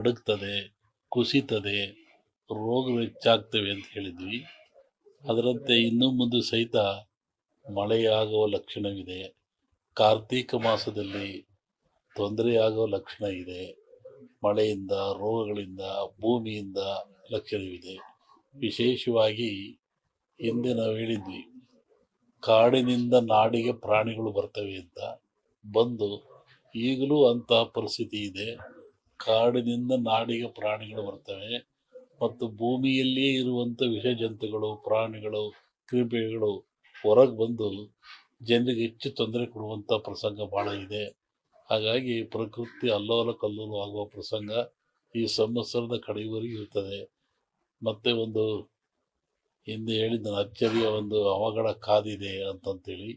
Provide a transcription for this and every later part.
ನಡುಗ್ತದೆ ಕುಸಿತದೆ, ರೋಗ ಹೆಚ್ಚಾಗ್ತವೆ ಅಂತ ಹೇಳಿದ್ವಿ. ಅದರಂತೆ ಇನ್ನೂ ಮುಂದೆ ಸಹಿತ ಮಳೆಯಾಗುವ ಲಕ್ಷಣವಿದೆ. ಕಾರ್ತೀಕ ಮಾಸದಲ್ಲಿ ತೊಂದರೆಯಾಗುವ ಲಕ್ಷಣ ಇದೆ. ಮಳೆಯಿಂದ, ರೋಗಗಳಿಂದ, ಭೂಮಿಯಿಂದ ಲಕ್ಷಣವಿದೆ. ವಿಶೇಷವಾಗಿ ಹಿಂದೆ ನಾವು ಹೇಳಿದ್ವಿ, ಕಾಡಿನಿಂದ ನಾಡಿಗೆ ಪ್ರಾಣಿಗಳು ಬರ್ತವೆ ಅಂತ. ಬಂದು ಈಗಲೂ ಅಂತಹ ಪರಿಸ್ಥಿತಿ ಇದೆ. ಕಾಡಿನಿಂದ ನಾಡಿಗೆ ಪ್ರಾಣಿಗಳು ಬರ್ತವೆ. ಮತ್ತು ಭೂಮಿಯಲ್ಲಿಯೇ ಇರುವಂಥ ವಿಷ ಜಂತುಗಳು ಪ್ರಾಣಿಗಳು, ಕ್ರಿಮಿಗಳು ಹೊರಗೆ ಬಂದು ಜನರಿಗೆ ಹೆಚ್ಚು ತೊಂದರೆ ಕೊಡುವಂಥ ಪ್ರಸಂಗ ಭಾಳ ಇದೆ. ಹಾಗಾಗಿ ಪ್ರಕೃತಿ ಅಲ್ಲೋಲ ಕಲ್ಲೋಲ ಆಗುವ ಪ್ರಸಂಗ ಈ ಸಂವತ್ಸರದ ಕಡೆಯವರೆಗೂ ಇರ್ತದೆ. ಮತ್ತು ಒಂದು ಹಿಂದೆ ಹೇಳಿದ ಅಚ್ಚರಿಯ ಒಂದು ಅವಘಡ ಕಾದಿದೆ ಅಂತಂತೇಳಿ.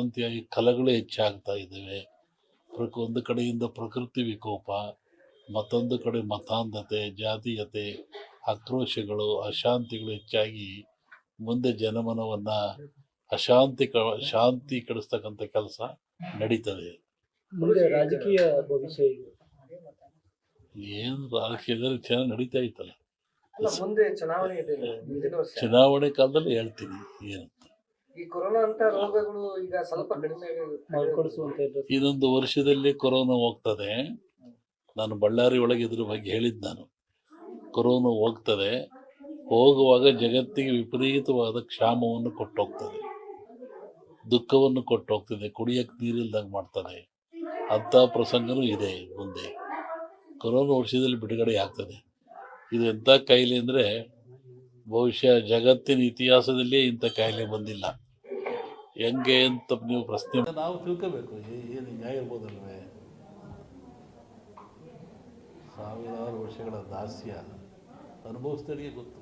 ಅಂತೆಯಾಗಿ ಕಲೆಗಳು ಹೆಚ್ಚಾಗ್ತಾ ಇದ್ದಾವೆ. ಪ್ರಕ ಒಂದು ಕಡೆಯಿಂದ ಪ್ರಕೃತಿ ವಿಕೋಪ ಮತ್ತೊಂದು ಕಡೆ ಮತಾಂಧತೆ ಜಾತೀಯತೆ ಆಕ್ರೋಶಗಳು ಅಶಾಂತಿಗಳು ಹೆಚ್ಚಾಗಿ ಮುಂದೆ ಜನಮನವನ್ನು ಅಶಾಂತಿ ಕ ಶಾಂತಿ ಕೆಡಿಸ್ತಕ್ಕಂಥ ಕೆಲಸ ನಡೀತದೆ. ರಾಜಕೀಯ ಭವಿಷ್ಯ ಏನು ರಾಜಕೀಯದಲ್ಲಿ ಚೆನ್ನಾಗಿ ನಡೀತಾ ಇತ್ತಲ್ಲ. ಅಲ್ಲ ಮುಂದೆ ಚುನಾವಣೆ ಇದೆ. ಚುನಾವಣೆ ಕಾಲದಲ್ಲಿ ಹೇಳ್ತೀನಿ ಏನು ಈ ಕೊರೋನಾ ಅಂತ ರೋಗಗಳು ಈಗ ಸ್ವಲ್ಪ ಕಡಿಮೆ ಮರುಕಳಿಸುವಂತ ಇದ್ರೆ ಇನ್ನೊಂದು ವರ್ಷದಲ್ಲಿ ಕೊರೋನಾ ಹೋಗ್ತದೆ. ನಾನು ಬಳ್ಳಾರಿ ಒಳಗೆ ಇದ್ರ ಬಗ್ಗೆ ಹೇಳಿದ್ದು ನಾನು. ಕೊರೋನಾ ಹೋಗ್ತದೆ, ಹೋಗುವಾಗ ಜಗತ್ತಿಗೆ ವಿಪರೀತವಾದ ಕ್ಷಾಮವನ್ನು ಕೊಟ್ಟೋಗ್ತದೆ. ದುಃಖವನ್ನು ಕೊಟ್ಟೋಗ್ತದೆ ಕುಡಿಯಕ್ಕೆ ನೀರಿಲ್ದಂಗೆ ಮಾಡ್ತದೆ. ಅಂಥ ಪ್ರಸಂಗನೂ ಇದೆ ಮುಂದೆ. ಕೊರೋನಾ ವರ್ಷದಲ್ಲಿ ಬಿಡುಗಡೆ ಆಗ್ತದೆ. ಇದು ಎಂಥ ಕಾಯಿಲೆ ಅಂದರೆ ಬಹುಶಃ ಜಗತ್ತಿನ ಇತಿಹಾಸದಲ್ಲೇ ಇಂಥ ಕಾಯಿಲೆ ಬಂದಿಲ್ಲ. ಹೆಂಗೆ ಅಂತ ನೀವು ಪ್ರಶ್ನೆ ನಾವು ತಿಳ್ಕೋಬೇಕು ಏನು ಹಿಂಗಾಗಿರ್ಬೋದಲ್ವೇ ಸಾವಿರಾರು ವರ್ಷಗಳ ದಾಸ್ಯ. ಅನುಭವಿಸಿದವರಿಗೆ ಗೊತ್ತು.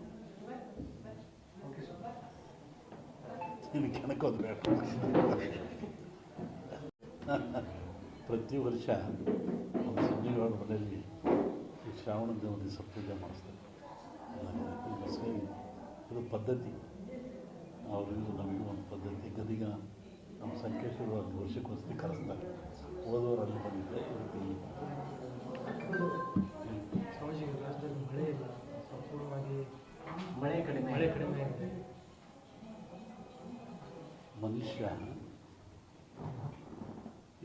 ಕೆಣಕೋದು ಬೇಡ. ಪ್ರತಿ ವರ್ಷ ಒಂದು ಸಂಜೆಗಳ ಮನೆಯಲ್ಲಿ ಶ್ರಾವಣ ದೇವನಿಗೆ ದಿವಸ ಪೂಜೆ ಮಾಡಿಸ್ತಾರೆ. ಇದು ಪದ್ಧತಿ. ಅವರಿಗೂ ನಮಗೂ ಒಂದು ಪದ್ಧತಿ. ಗದಿಗ ನಮ್ಮ ಸಂಕೇಶ್ವರ ಒಂದು ವರ್ಷಕ್ಕೋಸ್ಕರ ಕರೆಸ್ತಾರೆ. ಓದೋರು ಅಲ್ಲಿ ಬಂದಿದ್ದೆ ರಾಜ್ಯದಲ್ಲಿ ಮಳೆ ಇಲ್ಲ. ಸಂಪೂರ್ಣವಾಗಿ ಮಳೆ ಕಡಿಮೆ ಮಳೆ ಕಡಿಮೆ ಆಗಿದೆ. ಮನುಷ್ಯ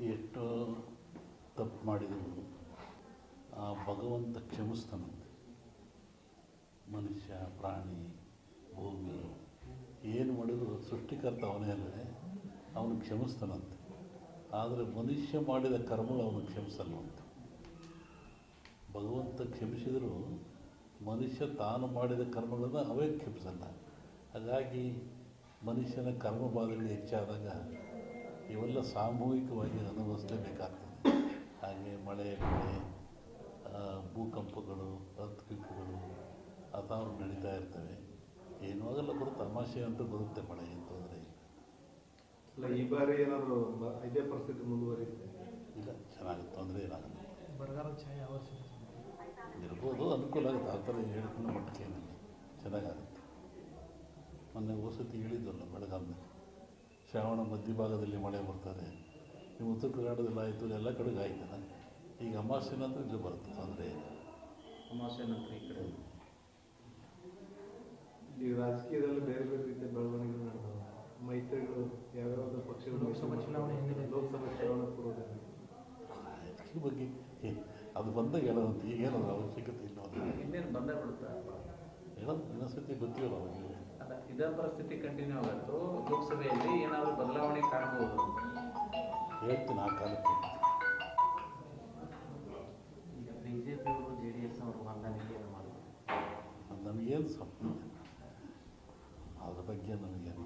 ಎಷ್ಟೋ ತಪ್ಪು ಮಾಡಿದ್ರು ಆ ಭಗವಂತ ಕ್ಷಮಿಸ್ತಾನಂತೆ. ಮನುಷ್ಯ ಪ್ರಾಣಿ ಭೂಮಿ ಏನು ಮಾಡಿದ್ರು ಸೃಷ್ಟಿಕರ್ತ ಅವನೇ ಅಲ್ಲದೆ ಅವನು ಕ್ಷಮಿಸ್ತಾನಂತೆ. ಆದರೆ ಮನುಷ್ಯ ಮಾಡಿದ ಕರ್ಮಗಳು ಅವನು ಕ್ಷಮಿಸಲ್ವಂತೆ. ಭಗವಂತ ಕ್ಷಮಿಸಿದರೂ ಮನುಷ್ಯ ತಾನು ಮಾಡಿದ ಕರ್ಮಗಳನ್ನು ಅವೇ ಕ್ಷಮಿಸಲ್ಲ. ಹಾಗಾಗಿ ಮನುಷ್ಯನ ಕರ್ಮ ಬಾಧೆಗಳು ಹೆಚ್ಚಾದಾಗ ಇವೆಲ್ಲ ಸಾಮೂಹಿಕವಾಗಿ ಅನುಭವಿಸಲೇಬೇಕಾಗ್ತದೆ ಹಾಗೆ ಮಳೆ ಮಳೆ ಭೂಕಂಪಗಳು ಅರ್ಥಕ್ವಿಕ್ಗಳು ಅಥವಾ ನಡೀತಾ ಇರ್ತವೆ. ಏನೂ ಆಗಲ್ಲ ಬರುತ್ತೆ ತಮಾಷೆ ಅಂತ ಬರುತ್ತೆ ಮಳೆ. ಅಲ್ಲ ಈ ಬಾರಿ ಏನಾದ್ರು ಬ- ಇದೇ ಪರಿಸ್ಥಿತಿ ಮುಂದುವರಿಯುತ್ತೆ? ಇಲ್ಲ ಚೆನ್ನಾಗಿ ತೊಂದರೆ ಇಲ್ಲ ಬರಗಾಲ ಛಾಯೆ ಆವರಿಸಿದೆ ಇರ್ಬೋದು ಅನುಕೂಲ ಆಗುತ್ತೆ. ಆ ಥರ ಹೇಳ್ಕೊಂಡು ಮಟ್ಟಕ್ಕೆ ಏನಿಲ್ಲ. ಚೆನ್ನಾಗಾಗುತ್ತೆ. ಮೊನ್ನೆ ವಸತಿ ಹೇಳಿದ್ವಲ್ಲ ಬೆಳಗಾವಿನಲ್ಲಿ ಶ್ರಾವಣ ಮಧ್ಯಭಾಗದಲ್ಲಿ ಮಳೆ ಬರ್ತದೆ ನೀವು ಉತ್ತರ ಕರ್ನಾಟಕದಲ್ಲಿ ಆಯಿತು ಎಲ್ಲ ಕಡೆಗೆ ಆಯ್ತಲ್ಲ ಈಗ ಅಮಾವಾಸ್ಯೆ ನಂತರ ಇಲ್ಲಿ ಬರುತ್ತೆ ತೊಂದರೆ ಇಲ್ಲ. ಅಮಾವಾಸ್ಯೆ ನಂತರ ಈ ಕಡೆ. ಈಗ ರಾಜಕೀಯದಲ್ಲಿ ಬೇರೆ ಬೇರೆ ರೀತಿಯ ನಡೆದವು ಮೈತ್ರಿಗಳು ಯಾವ್ಯಾವ ಪಕ್ಷಗಳು ಲೋಕಸಭಾ ಚುನಾವಣೆ ಹಿನ್ನೆಲೆ. ಲೋಕಸಭಾ ಚುನಾವಣೆ ಪೂರ್ವದಲ್ಲಿ. ಬಗ್ಗೆ ಅದು ಬಂದಾಗ ಹೇಳೋದಂತ ಈಗೇನದ್ರ ಅವಶ್ಯಕತೆ ಇಲ್ಲ ಇನ್ನೇನು ಬಿಡುತ್ತೆ ಬಿಡುತ್ತಾ? ಹೇಳೋದು ಇನ್ನೊಂದ್ಸತಿ ಗೊತ್ತಿಲ್ಲ ಅವಾಗ ಅಲ್ಲ ಇದೇ ಪರಿಸ್ಥಿತಿ ಕಂಟಿನ್ಯೂ ಆಗತ್ತು? ಲೋಕಸಭೆಯಲ್ಲಿ ಏನಾದರೂ ಬದಲಾವಣೆ ಕಾಣಬಹುದು? ಹೇಳ್ತೀನಿ ಆ ಕಾಲಕ್ಕೆ. ಈಗ ಬಿಜೆಪಿ ಅವರು ಜೆ ಡಿ ಎಸ್ ಅವರು ಹೊಂದಾಣಿಕೆಯನ್ನು ಮಾಡಿದ್ರು? ಅದು ನಮಗೇನು ಸಂಬಂಧ ಅದ್ರ ಬಗ್ಗೆ ನಮಗೇನು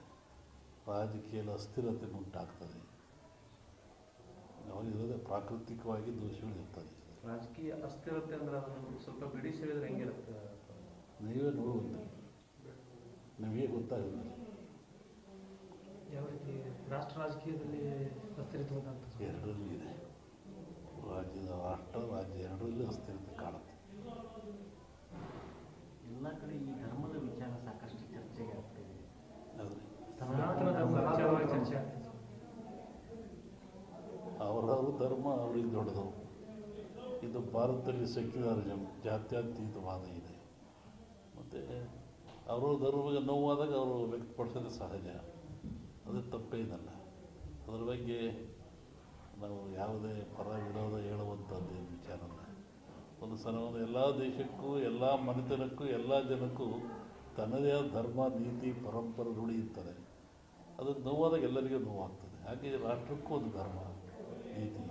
ರಾಜಕೀಯದ ಅಸ್ಥಿರತೆ ಉಂಟಾಗ್ತದೆ. ಅವಾಗಿರೋದೇ ಪ್ರಾಕೃತಿಕವಾಗಿ ದೋಷಗಳಿರ್ತದೆ ರಾಜಕೀಯ ಅಸ್ಥಿರತೆ ಅಂದ್ರೆ ಅದನ್ನು ಸ್ವಲ್ಪ ಬಿಡಿಸಿ ಹೇಳಿದ್ರೆ ಹೆಂಗಿರುತ್ತೆ ನೀವೇ ನೋಡುವಂತ. ನಿಮಗೆ ಗೊತ್ತಾಗುತ್ತೆ. ಯಾವ ರೀತಿ ರಾಷ್ಟ್ರ ರಾಜಕೀಯದಲ್ಲಿ ಅಸ್ಥಿರತೆ ಉಂಟಾಗ್ತದೆ ಎರಡರಲ್ಲೂ ಇದೆ ರಾಜ್ಯದ ರಾಷ್ಟ್ರ ರಾಜ್ಯ ಎರಡರಲ್ಲೂ ಅಸ್ಥಿರತೆ ಕಾಣುತ್ತೆ ಎಲ್ಲ ಕಡೆ ಈ ಧರ್ಮದ ವಿಚಾರ ಸಾಕಷ್ಟು ಚರ್ಚೆಗೆ ಆಗ್ತಿದೆ ಆದರೆ ಸನಾತನ ಧರ್ಮ ವಿಚಾರವಾಗಿ ಚರ್ಚೆ ಆಗ್ತದೆ ಅವರವ್ರ ಧರ್ಮ ಅವ್ರಿಗೆ ದೊಡ್ಡದು. ಇದು ಭಾರತದಲ್ಲಿ ಸೆಕ್ಯುಲರಿಸಮ್ ಜಾತ್ಯತೀತವಾದ ಇದೆ. ಮತ್ತು ಅವರು ಧರ್ಮಕ್ಕೆ ನೋವಾದಾಗ ಅವರು ವ್ಯಕ್ತಪಡಿಸೋದು ಸಹಜ. ಅದು ತಪ್ಪೇನಲ್ಲ ಅದರ ಬಗ್ಗೆ ನಾವು ಯಾವುದೇ ಪರ ವಿರೋಧ ಹೇಳುವಂಥದ್ದು ಏನು ವಿಚಾರ ಅಲ್ಲ. ಒಂದು ಎಲ್ಲ ದೇಶಕ್ಕೂ, ಎಲ್ಲ ಮನೆತನಕ್ಕೂ, ಎಲ್ಲ ಜನಕ್ಕೂ ತನ್ನದೇ ಆದ ಧರ್ಮ, ನೀತಿ, ಪರಂಪರೆ ರೂಢಿ ಇರ್ತದೆ ಅದು ನೋವಾದಾಗ ಎಲ್ಲರಿಗೂ ನೋವಾಗ್ತದೆ. ಹಾಗೆ ರಾಷ್ಟ್ರಕ್ಕೂ ಒಂದು ಧರ್ಮ, ನೀತಿ.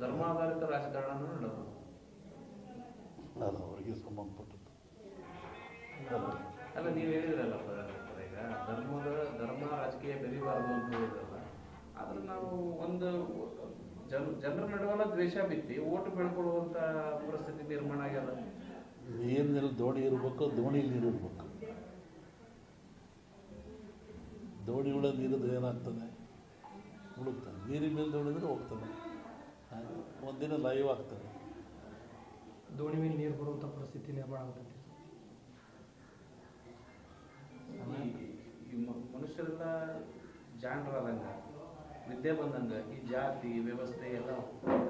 ಧರ್ಮಾಧಾರಿತ ರಾಜಕಾರಣ ನಡೆದು. ಅದು ಅವರಿಗೆ ಸಂಬಂಧಪಟ್ಟದ್ದು. ಅಲ್ಲ ನೀವು ಹೇಳಿದ್ರಲ್ಲ ಈಗ ಧರ್ಮದ ಧರ್ಮ ರಾಜಕೀಯ ಬೆರಿಬಾರದು ಅಂತ ಹೇಳಿದ್ರಲ್ಲ ಆದ್ರೆ ನಾವು ಒಂದು ಜನ ಜನರ ನಡುವಲ್ಲ ದ್ವೇಷ ಬಿತ್ತಿ ಓಟ್ ಬೆಳ್ಕೊಳ್ಳುವಂತ ಪರಿಸ್ಥಿತಿ ನಿರ್ಮಾಣ ಆಗ್ಯದ. ನೀರಿನಲ್ಲಿ ದೋಣಿ ಇರ್ಬೇಕು ದೋಣಿಯಲ್ಲಿ ನೀರು ಇರಬೇಕು. ದೋಣಿ ಉಳ ನೀರಿದ್ರೆ ಏನಾಗ್ತದೆ? ಮುಳುಗ್ತದೆ ನೀರಿನ ಮೇಲೆ ದೋಣಿದ್ರೆ ಹೋಗ್ತದೆ. ಹಾಗೆ ಒಂದಿನ ಲೈವ್ ಆಗ್ತದೆ. ದೋಣಿ ಮೇಲೆ ನೀರು ಬರುವಂಥ ಪರಿಸ್ಥಿತಿ ನಿರ್ಮಾಣ ಆಗುತ್ತೆ ಮನುಷ್ಯರೆಲ್ಲ ಜಾಣರಾದಂಗ ವಿದ್ಯೆ ಬಂದಂಗ ಈ ಜಾತಿ ವ್ಯವಸ್ಥೆ ಎಲ್ಲ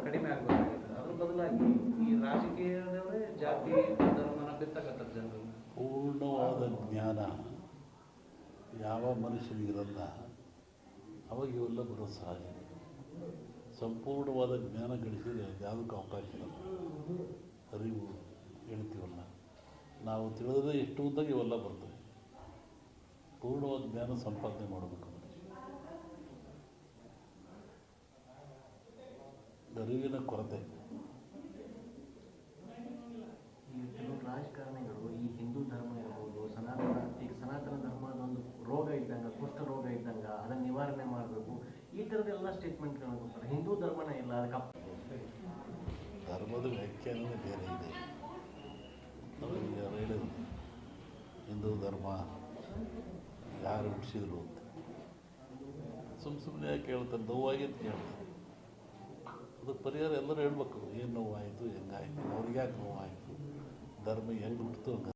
ಕಡಿಮೆ ಆಗ್ಬೇಕಾಗುತ್ತೆ. ಅದ್ರ ಬದಲಾಗಿ ಈ ರಾಜಕೀಯದವರೇ ಜಾತಿ ಧರ್ಮನ ಬಿತ್ತಕತ್ತಾರ ಜನರು. ಪೂರ್ಣವಾದ ಜ್ಞಾನ ಯಾವ ಮನುಷ್ಯನಿಗಿರಲ್ಲ ಅವಾಗ ಇವೆಲ್ಲ ಬರೋದು ಸಹಜ. ಸಂಪೂರ್ಣವಾದ ಜ್ಞಾನ ಗಳಿಸಿದರೆ ಯಾವುದಕ್ಕೂ ಅವಕಾಶ ಇಲ್ಲ. ಅರಿವು ಹೇಳ್ತೀವಲ್ಲ ನಾವು ತಿಳಿದ್ರೆ ಎಷ್ಟು ಅಂತ ಇವೆಲ್ಲ ಬರ್ತವೆ. ಪೂರ್ಣವಾದ ಜ್ಞಾನ ಸಂಪಾದನೆ ಮಾಡಬೇಕು ಅರಿವಿನ ಕೊರತೆ ಈ ಕೆಲವು ರಾಜಕಾರಣಿಗಳು ಈ ಹಿಂದೂ ಧರ್ಮ ಇರ್ಬೋದು ಸನಾತನ ಈಗ ಸನಾತನ ಧರ್ಮದ ಒಂದು ರೋಗ ಇದ್ದಂಗೆ ಕುಷ್ಠ ರೋಗ ಇದ್ದಂಗೆ ಅದನ್ನು ನಿವಾರಣೆ ಮಾಡಬೇಕು ಈ ಥರದ್ದೆಲ್ಲ ಸ್ಟೇಟ್ಮೆಂಟ್ಗಳನ್ನ ಕೊಡ್ತಾರೆ. ಹಿಂದೂ ಧರ್ಮನೇ ಇಲ್ಲ, ಅದಕ್ಕೆ ಧರ್ಮದ ವ್ಯಾಖ್ಯಾನವೇ ಬೇರೆ ಇದೆ. ಹೇಳಿದ್ರು? ಹಿಂದೂ ಧರ್ಮ ಯಾರು ಹುಟ್ಟಿಸಿದ್ರು ಅಂತ. ಸುಮ್ಮ ಸುಮ್ಮನೆ ಯಾಕೆ ಹೇಳ್ತಾರೆ? ಅಂತ ಕೇಳ್ತಾರೆ ಅದಕ್ಕೆ ಪರಿಹಾರ ಎಲ್ಲರೂ ಹೇಳ್ಬೇಕು. ಏನು ನೋವಾಯಿತು, ಹೆಂಗಾಯಿತು, ಅವ್ರಿಗೆ ಯಾಕೆ ನೋವಾಯಿತು? ಧರ್ಮ ಹೆಂಗೆ ಹುಟ್ಟಿತು